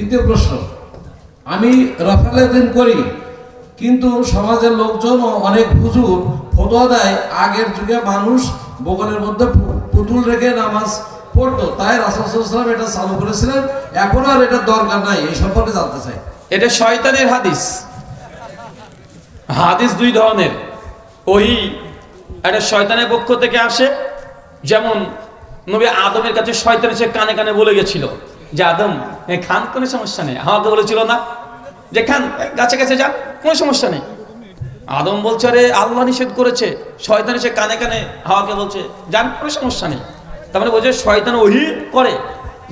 দ্বিতীয় প্রশ্ন, আমি রাফালের দিন করি, কিন্তু সমাজের লোকজন ও অনেক হুজুর ফতোয়া দেয়, আগের যুগে মানুষ বগলের মধ্যে পুতুল রেখে নামাজ পড়তো। তাই রাসুলাম এটা চালু করেছিলেন। এখন আর এটা দরকার নাই, এই সম্পর্কে জানতে চাই। এটা শয়তানের হাদিস। হাদিস দুই ধরনের। ওই একটা শয়তানের পক্ষ থেকে আসে, যেমন নবী আদমের কাছে শয়তান এসে কানে কানে বলে গেছিল। যে আদম খান কোনো সমস্যা নেই। আমাকে বলেছিল না? যে খান গাছে গাছে যান, কোনো সমস্যা নেই। আদম বলছে, আরে, আল্লাহ নিষেধ করেছে। শয়তান এসে কানে কানে হাওয়াকে বলছে, যান, কোনো সমস্যা নেই। তার মানে বলছে, শয়তান ওহি করে।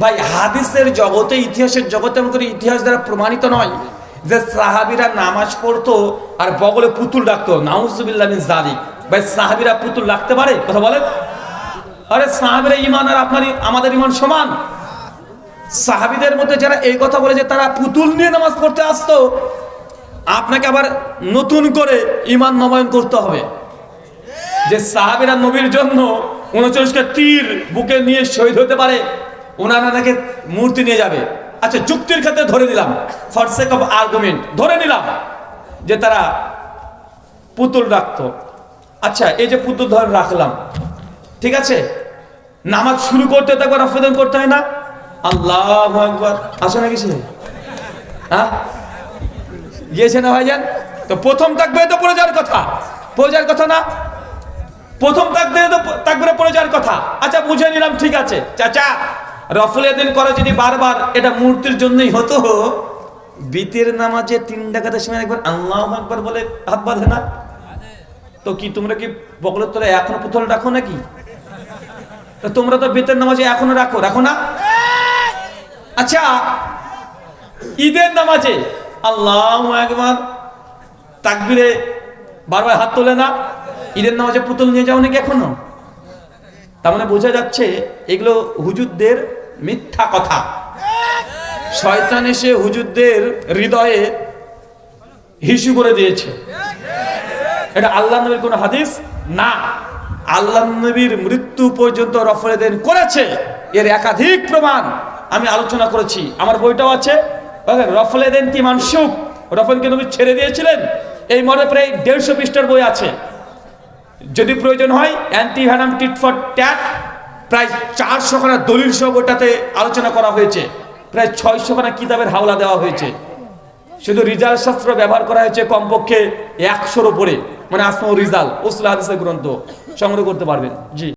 ভাই, হাদিসের জগতে, ইতিহাসের জগতে এমন করে ইতিহাস দ্বারা প্রমাণিত নয় যে সাহাবিরা নামাজ পড়তো আর বগলে পুতুল ডাকতো। নাউজুবিল্লাহ মিন ভাই, সাহাবিরা পুতুল ডাকতে পারে? কথা বলেন। আরে, সাহাবিরা ইমান আর আপনার আমাদের ইমান সমান? সাহাবিদের মধ্যে যারা এই কথা বলে যে তারা পুতুল নিয়ে নামাজ পড়তে আসতো, আপনাকে আবার নতুন করে ইমান নবায়ন করতে হবে। যে সাহাবিরা নবীর জন্য উনচল্লিশটা তীর বুকে নিয়ে শহীদ হতে পারে, ওনারা নাকি মূর্তি নিয়ে যাবে। আচ্ছা যুক্তির ক্ষেত্রে ধরে নিলাম ফর সেক অফ আর্গুমেন্ট ধরে নিলাম যে তারা পুতুল রাখতো। আচ্ছা এই যে পুতুল ধরে রাখলাম, ঠিক আছে? নামাজ শুরু করতে তো একবার আবেদন করতে হয় না? আল্লাহ একবার আসে না কিছু? হ্যাঁ? গিয়েছে না ভাইজান? তো প্রথম থাকবে তো পড়ে যাওয়ার কথা। পড়ে যাওয়ার কথা না? প্রথম থাকবে তো থাকবে পড়ে যাওয়ার কথা। আচ্ছা বুঝে নিলাম, ঠিক আছে। চাচা, রফুল দিন করে যদি বারবার এটা মূর্তির জন্যই হতো, বিতের নামাজে তিন ডাকাতের সময় একবার আল্লাহ একবার বলে হাত বাঁধে না? তো কি তোমরা কি বকলের তোরা এখনও পুতুল রাখো নাকি? তোমরা তো বেতের নামাজে এখনও রাখো রাখো না? আচ্ছা ঈদের নামাজে, আল্লাহ একবার তাকবিরে বারবার হাত তোলে না? ঈদের নামাজে পুতুল নিয়ে যাও নাকি এখনও? তার মানে বোঝা যাচ্ছে এগুলো হুজুরদের মিথ্যা কথা। শয়তান এসে হুজুরদের হৃদয়ে হিসু করে দিয়েছে। এটা আল্লাহ নবীর কোন হাদিস? না। আল্লাহ নবীর মৃত্যু পর্যন্ত রফলেদেন করেছে। এর একাধিক প্রমাণ। আমি আলোচনা করেছি। আমার বইটাও আছে। রফলেদেন কি মানসুক রফলকে নবী ছেড়ে দিয়েছিলেন। এই মনে প্রায় দেড়শো পৃষ্ঠার বই আছে। যদি প্রয়োজন হয় anti venom tit for tat, প্রায় চারশো খানা দলিল সহ বইটাতে আলোচনা করা হয়েছে। প্রায় ছয়শো খানা কিতাবের হাওলা দেওয়া হয়েছে। শুধু রিজাল্ট শাস্ত্র ব্যবহার করা হয়েছে কমপক্ষে একশোর উপরে। মানে আসমা রিজাল ওসুল হাদিসের গ্রন্থ। সংগ্রহ করতে পারবেন। জি।